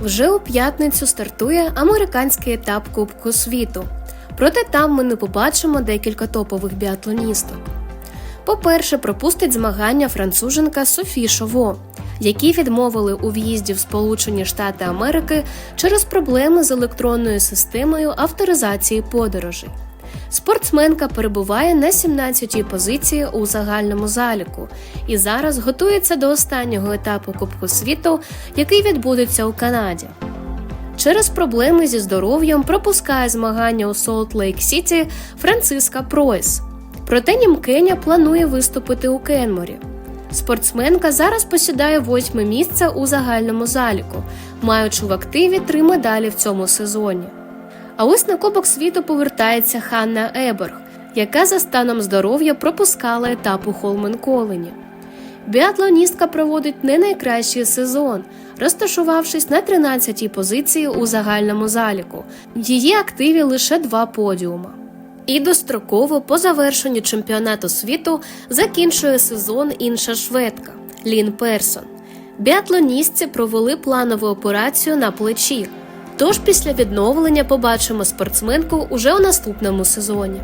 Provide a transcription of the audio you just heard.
Вже у п'ятницю стартує американський етап Кубку світу. Проте там ми не побачимо декілька топових біатлоністок. По-перше, пропустить змагання француженка Софі Шово, які відмовили у в'їзді в Сполучені Штати Америки через проблеми з електронною системою авторизації подорожей. Спортсменка перебуває на 17-й позиції у загальному заліку і зараз готується до останнього етапу Кубку світу, який відбудеться у Канаді. Через проблеми зі здоров'ям пропускає змагання у Солт Лейк Сіті Франциска Пройс. Проте німкеня планує виступити у Кенморі. Спортсменка зараз посідає восьме місце у загальному заліку, маючи в активі три медалі в цьому сезоні. А ось на Кубок світу повертається Ханна Еберг, яка за станом здоров'я пропускала етап у Холменколені. Біатлоністка проводить не найкращий сезон, розташувавшись на 13-й позиції у загальному заліку. В її активі лише два подіума. І достроково по завершенню чемпіонату світу закінчує сезон інша шведка Лін Персон. Біатлоністці провели планову операцію на плечі. Тож після відновлення побачимо спортсменку уже у наступному сезоні.